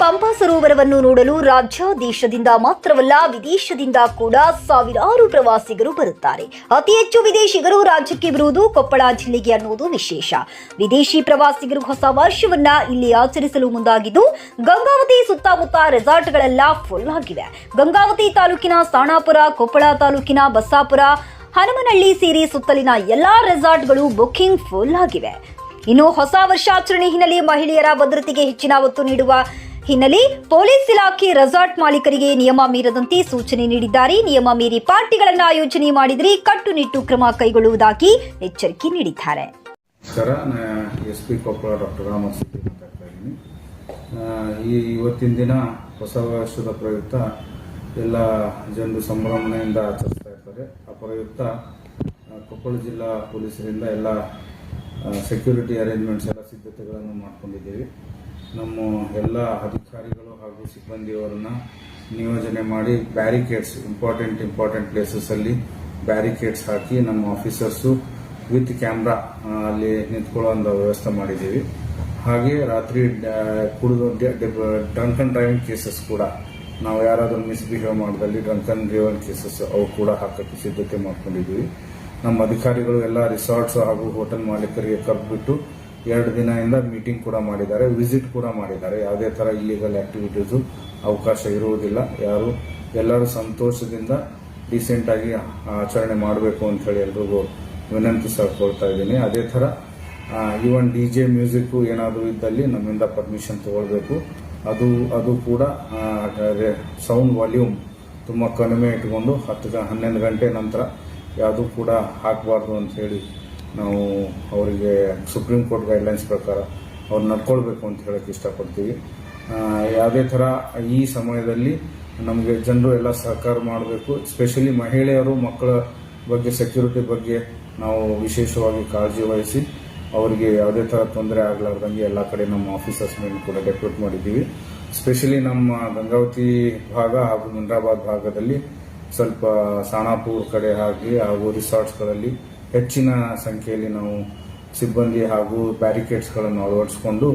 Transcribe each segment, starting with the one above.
ಪಂಪಾ ಸರೋವರವನ್ನು ನೋಡಲು ರಾಜ್ಯ ದೇಶದಿಂದ ಮಾತ್ರವಲ್ಲ, ವಿದೇಶದಿಂದ ಕೂಡ ಸಾವಿರಾರು ಪ್ರವಾಸಿಗರು ಬರುತ್ತಾರೆ. ಅತಿ ಹೆಚ್ಚು ವಿದೇಶಿಗರು ರಾಜ್ಯಕ್ಕೆ ಬರುವುದು ಕೊಪ್ಪಳ ಜಿಲ್ಲೆಗೆ ಅನ್ನೋದು ವಿಶೇಷ. ವಿದೇಶಿ ಪ್ರವಾಸಿಗರು ಹೊಸ ವರ್ಷವನ್ನ ಇಲ್ಲಿ ಆಚರಿಸಲು ಮುಂದಾಗಿದ್ದು, ಗಂಗಾವತಿ ಸುತ್ತಮುತ್ತ ರೆಸಾರ್ಟ್ಗಳೆಲ್ಲ ಫುಲ್ ಆಗಿವೆ. ಗಂಗಾವತಿ ತಾಲೂಕಿನ ಸಾಣಾಪುರ, ಕೊಪ್ಪಳ ತಾಲೂಕಿನ ಬಸ್ಸಾಪುರ, ಹನುಮನಹಳ್ಳಿ ಸೇರಿ ಸುತ್ತಲಿನ ಎಲ್ಲಾ ರೆಸಾರ್ಟ್ಗಳು ಬುಕಿಂಗ್ ಫುಲ್ ಆಗಿವೆ. ಇನ್ನು ಹೊಸ ವರ್ಷಾಚರಣೆ ಹಿನ್ನೆಲೆ ಮಹಿಳೆಯರ ಭದ್ರತೆಗೆ ಹೆಚ್ಚಿನ ಒತ್ತು ನೀಡುವ ಹಿನ್ನೆಲೆ ಪೊಲೀಸ್ ಇಲಾಖೆ ರೆಸಾರ್ಟ್ ಮಾಲೀಕರಿಗೆ ನಿಯಮ ಮೀರದಂತೆ ಸೂಚನೆ ನೀಡಿದ್ದಾರೆ. ನಿಯಮ ಮೀರಿ ಪಾರ್ಟಿಗಳನ್ನು ಆಯೋಜನೆ ಮಾಡಿದರೆ ಕಟ್ಟುನಿಟ್ಟು ಕ್ರಮ ಕೈಗೊಳ್ಳುವುದಾಗಿ ಎಚ್ಚರಿಕೆ ನೀಡಿದ್ದಾರೆ. ಈ ಇವತ್ತಿನ ದಿನ ಹೊಸ ವರ್ಷದ ಪ್ರಯುಕ್ತ ಎಲ್ಲ ಜನರು ಸಂಭ್ರಮಣೆಯಿಂದ ಆಚರಿಸ್ತಾ ಇರ್ತಾರೆ. ಆ ಪ್ರಯುಕ್ತ ಕೊಪ್ಪಳ ಜಿಲ್ಲಾ ಪೊಲೀಸರಿಂದ ಎಲ್ಲ ಸೆಕ್ಯೂರಿಟಿ ಅರೇಂಜ್ಮೆಂಟ್ಸ್ ಎಲ್ಲ ಸಿದ್ಧತೆಗಳನ್ನು ಮಾಡ್ಕೊಂಡಿದ್ದೀವಿ. ನಮ್ಮ ಎಲ್ಲ ಅಧಿಕಾರಿಗಳು ಹಾಗೂ ಸಿಬ್ಬಂದಿಯವರನ್ನ ನಿಯೋಜನೆ ಮಾಡಿ ಬ್ಯಾರಿಕೇಡ್ಸ್ ಇಂಪಾರ್ಟೆಂಟ್ ಇಂಪಾರ್ಟೆಂಟ್ ಪ್ಲೇಸಸ್ಸಲ್ಲಿ ಬ್ಯಾರಿಕೇಡ್ಸ್ ಹಾಕಿ ನಮ್ಮ ಆಫೀಸರ್ಸು ವಿತ್ ಕ್ಯಾಮ್ರಾ ಅಲ್ಲಿ ನಿಂತ್ಕೊಳ್ಳೋ ಒಂದು ವ್ಯವಸ್ಥೆ ಮಾಡಿದ್ದೀವಿ. ಹಾಗೆ ರಾತ್ರಿ ಕುಡಿದು ಡ್ರಂಕನ್ ಡ್ರೈವಿಂಗ್ ಕೇಸಸ್ ಕೂಡ ನಾವು ಯಾರಾದರೂ ಮಿಸ್ಬಿಹೇವ್ ಮಾಡಿದಲ್ಲಿ ಡ್ರಂಕನ್ ಡ್ರೈವಿಂಗ್ ಕೇಸಸ್ ಅವು ಕೂಡ ಹಾಕಕ್ಕೆ ಸಿದ್ಧತೆ ಮಾಡ್ಕೊಂಡಿದ್ದೀವಿ. ನಮ್ಮ ಅಧಿಕಾರಿಗಳು ಎಲ್ಲ ರಿಸಾರ್ಟ್ಸ್ ಹಾಗೂ ಹೋಟೆಲ್ ಮಾಲೀಕರಿಗೆ ಕರೆದ್ಬಿಟ್ಟು ಎರಡು ದಿನದಿಂದ ಮೀಟಿಂಗ್ ಕೂಡ ಮಾಡಿದ್ದಾರೆ ವಿಸಿಟ್ ಕೂಡ ಮಾಡಿದ್ದಾರೆ. ಯಾವುದೇ ಥರ ಇಲ್ಲಿಗಲ್ ಆಕ್ಟಿವಿಟೀಸು ಅವಕಾಶ ಇರುವುದಿಲ್ಲ. ಯಾರು, ಎಲ್ಲರೂ ಸಂತೋಷದಿಂದ ಡೀಸೆಂಟಾಗಿ ಆಚರಣೆ ಮಾಡಬೇಕು ಅಂತ ಹೇಳಿ ಎಲ್ರಿಗೂ ವಿನಂತಿಸಿಕೊಳ್ತಾ ಇದ್ದೀನಿ. ಅದೇ ತರ ಈವನ್ ಡಿ ಜೆ ಮ್ಯೂಸಿಕ್ ಏನಾದರೂ ಇದ್ದಲ್ಲಿ ನಮ್ಮಿಂದ ಪರ್ಮಿಷನ್ ತಗೊಳ್ಬೇಕು. ಅದು ಅದು ಕೂಡ ಸೌಂಡ್ ವಾಲ್ಯೂಮ್ ತುಂಬ ಕಡಿಮೆ ಇಟ್ಕೊಂಡು ಹತ್ತು ಹನ್ನೊಂದು ಗಂಟೆ ನಂತರ ಯಾವುದು ಕೂಡ ಹಾಕಬಾರ್ದು ಅಂತ ಹೇಳಿ ನಾವು ಅವರಿಗೆ ಸುಪ್ರೀಂ ಕೋರ್ಟ್ ಗೈಡ್ಲೈನ್ಸ್ ಪ್ರಕಾರ ಅವ್ರು ನಡ್ಕೊಳ್ಬೇಕು ಅಂತ ಹೇಳಕ್ಕೆ ಇಷ್ಟಪಡ್ತೀವಿ. ಯಾವುದೇ ಥರ ಈ ಸಮಯದಲ್ಲಿ ನಮಗೆ ಜನರು ಎಲ್ಲ ಸಹಕಾರ ಮಾಡಬೇಕು ಸ್ಪೆಷಲಿ ಮಹಿಳೆಯರು, ಮಕ್ಕಳ ಬಗ್ಗೆ ಸೆಕ್ಯೂರಿಟಿ ಬಗ್ಗೆ ನಾವು ವಿಶೇಷವಾಗಿ ಕಾಳಜಿ ವಹಿಸಿ ಅವರಿಗೆ ಯಾವುದೇ ಥರ ತೊಂದರೆ ಆಗಲಾರ್ದಂಗೆ ಎಲ್ಲ ಕಡೆ ನಮ್ಮ ಆಫೀಸರ್ಸ್ ಮೇಲೆ ಕೂಡ ಡೆಪ್ಯೂಟ್ ಮಾಡಿದ್ದೀವಿ. ಸ್ಪೆಷಲಿ ನಮ್ಮ ಗಂಗಾವತಿ ಭಾಗ ಹಾಗೂ ಮುಂದ್ರಾಬಾದ್ ಭಾಗದಲ್ಲಿ ಸ್ವಲ್ಪ ಸಾಣಾಪುರ್ ಕಡೆ ಹಾಗೆ ಹಾಗೂ ರಿಸಾರ್ಟ್ಸ್ಗಳಲ್ಲಿ ಹೆಚ್ಚಿನ ಸಂಖ್ಯೆಯಲ್ಲಿ ನಾವು ಸಿಬ್ಬಂದಿ ಹಾಗೂ ಬ್ಯಾರಿಕೇಡ್ಸ್ಗಳನ್ನು ಅಳವಡಿಸ್ಕೊಂಡು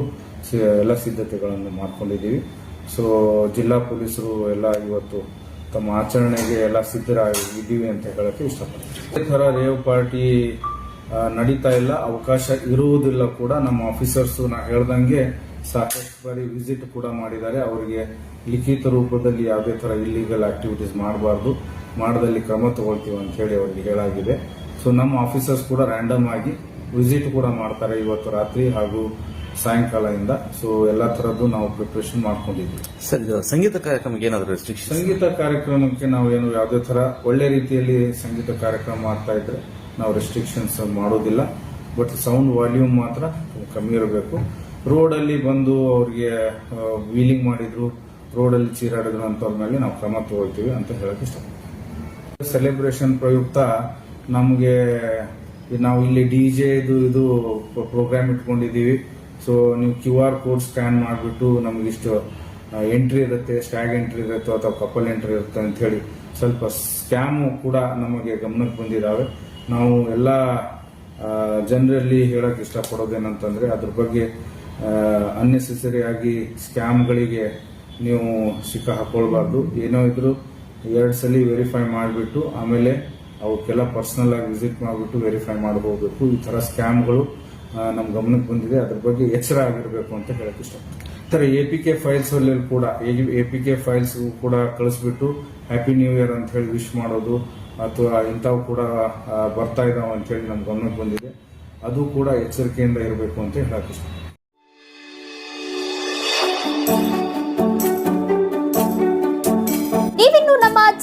ಎಲ್ಲ ಸಿದ್ಧತೆಗಳನ್ನು ಮಾಡ್ಕೊಂಡಿದ್ದೀವಿ. ಸೊ, ಜಿಲ್ಲಾ ಪೊಲೀಸರು ಎಲ್ಲ ಇವತ್ತು ತಮ್ಮ ಆಚರಣೆಗೆ ಎಲ್ಲ ಸಿದ್ಧರಾಗಿದ್ದೀವಿ ಅಂತ ಹೇಳೋಕ್ಕೆ ಇಷ್ಟಪಡ್ತೀನಿ. ಇದೇ ಥರ ರೇವ್ ಪಾರ್ಟಿ ನಡೀತಾ ಇಲ್ಲ. ಅವಕಾಶ ಇರುವುದಿಲ್ಲ ಕೂಡ. ನಮ್ಮ ಆಫೀಸರ್ಸ್ ನಾ ಹೇಳ್ದಂಗೆ ಸಾಕಷ್ಟು ಬಾರಿ ವಿಸಿಟ್ ಕೂಡ ಮಾಡಿದ್ದಾರೆ. ಅವರಿಗೆ ಲಿಖಿತ ರೂಪದಲ್ಲಿ ಯಾವುದೇ ಥರ ಇಲ್ಲಿಗಲ್ ಆಕ್ಟಿವಿಟೀಸ್ ಮಾಡಬಾರ್ದು. ಮಾಡದಲ್ಲಿ ಕ್ರಮ ತಗೊಳ್ತೀವಿ ಅಂತ ಹೇಳಿ ಅವರಿಗೆ ಹೇಳಾಗಿದೆ. ಸೊ ನಮ್ಮ ಆಫೀಸರ್ಸ್ ಕೂಡ ರ್ಯಾಂಡಮ್ ಆಗಿ ವಿಸಿಟ್ ಕೂಡ ಮಾಡ್ತಾರೆ ಇವತ್ತು ರಾತ್ರಿ ಹಾಗೂ ಸಾಯಂಕಾಲದಿಂದ ಸೊ ಎಲ್ಲ ತರದ್ದು ನಾವು ಪ್ರಿಪರೇಷನ್ ಮಾಡ್ಕೊಂಡಿದ್ವಿ ಸರ್ ಇದು ಸಂಗೀತ ಕಾರ್ಯಕ್ರಮಕ್ಕೆ ಏನಾದರೂ ರೆಸ್ಟ್ರಿಕ್ಷನ್ ಸಂಗೀತ ಕಾರ್ಯಕ್ರಮಕ್ಕೆ ನಾವು ಏನು ಯಾವುದೇ ತರ ಒಳ್ಳೆ ರೀತಿಯಲ್ಲಿ ಸಂಗೀತ ಕಾರ್ಯಕ್ರಮ ಮಾಡ್ತಾ ಇದ್ರೆ ನಾವು ರೆಸ್ಟ್ರಿಕ್ಷನ್ಸ್ ಮಾಡೋದಿಲ್ಲ. ಬಟ್ ಸೌಂಡ್ ವಾಲ್ಯೂಮ್ ಮಾತ್ರ ಕಮ್ಮಿ ಇರಬೇಕು. ರೋಡಲ್ಲಿ ಬಂದು ಅವ್ರಿಗೆ ವೀಲಿಂಗ್ ಮಾಡಿದ್ರು ರೋಡಲ್ಲಿ ಚೀರಾಡಿದ್ರು ಅಂತವ್ರ ಮೇಲೆ ನಾವು ಕ್ರಮ ತಗೊಳ್ತೀವಿ ಅಂತ ಹೇಳಕ್ ಇಷ್ಟಪಡ್ತೀವಿ ಸೆಲೆಬ್ರೇಷನ್ ಪ್ರಯುಕ್ತ ನಮಗೆ ನಾವು ಇಲ್ಲಿ ಡಿ ಜೆ ಇದು ಪ್ರೋಗ್ರಾಮ್ ಇಟ್ಕೊಂಡಿದ್ದೀವಿ. ಸೊ ನೀವು ಕ್ಯೂ ಆರ್ ಕೋಡ್ ಸ್ಕ್ಯಾನ್ ಮಾಡಿಬಿಟ್ಟು ನಮಗಿಷ್ಟು ಎಂಟ್ರಿ ಇರುತ್ತೆ ಸ್ಟ್ಯಾಗ್ ಎಂಟ್ರಿ ಇರುತ್ತೆ ಅಥವಾ ಕಪಲ್ ಎಂಟ್ರಿ ಇರುತ್ತೆ ಅಂತ ಹೇಳಿ ಸ್ವಲ್ಪ ಸ್ಕ್ಯಾಮು ಕೂಡ ನಮಗೆ ಗಮನಕ್ಕೆ ಬಂದಿದ್ದಾವೆ ನಾವು ಎಲ್ಲ ಜನರಲ್ಲಿ ಹೇಳೋಕೆ ಇಷ್ಟಪಡೋದೇನಂತಂದರೆ ಅದ್ರ ಬಗ್ಗೆ ಅನ್ನೆಸೆಸರಿ ಆಗಿ ಸ್ಕ್ಯಾಮ್ಗಳಿಗೆ ನೀವು ಸಿಕ್ಕ ಹಾಕೊಳ್ಬಾರ್ದು. ಏನೋ ಇದ್ರು ಎರಡು ಸಲ ವೆರಿಫೈ ಮಾಡಿಬಿಟ್ಟು ಆಮೇಲೆ ಅವಕ್ಕೆಲ್ಲ ಪರ್ಸನಲ್ ಆಗಿ ವಿಸಿಟ್ ಮಾಡಿಬಿಟ್ಟು ವೆರಿಫೈ ಮಾಡಿ ಹೋಗ್ಬೇಕು ಈ ತರ ಸ್ಕ್ಯಾಮ್ಗಳು ನಮ್ಮ ಗಮನಕ್ಕೆ ಬಂದಿದೆ. ಅದ್ರ ಬಗ್ಗೆ ಎಚ್ಚರ ಆಗಿರಬೇಕು ಅಂತ ಹೇಳಕ್ ಇಷ್ಟಪಡ್ತೀನಿ. ಥರ ಎ ಪಿ ಕೆ ಫೈಲ್ಸ್ ಅಲ್ಲಿ ಕೂಡ ಎ ಪಿ ಕೆ ಫೈಲ್ಸ್ ಕೂಡ ಕಳಿಸ್ಬಿಟ್ಟು ಹ್ಯಾಪಿ ನ್ಯೂ ಇಯರ್ ಅಂತ ಹೇಳಿ ವಿಶ್ ಮಾಡೋದು ಅಥವಾ ಇಂಥವು ಕೂಡ ಬರ್ತಾ ಇದಾವೆ ಅಂತ ಹೇಳಿ ನಮ್ಮ ಗಮನಕ್ಕೆ ಬಂದಿದೆ. ಅದು ಕೂಡ ಎಚ್ಚರಿಕೆಯಿಂದ ಇರಬೇಕು ಅಂತ ಹೇಳಕ್ ಇಷ್ಟ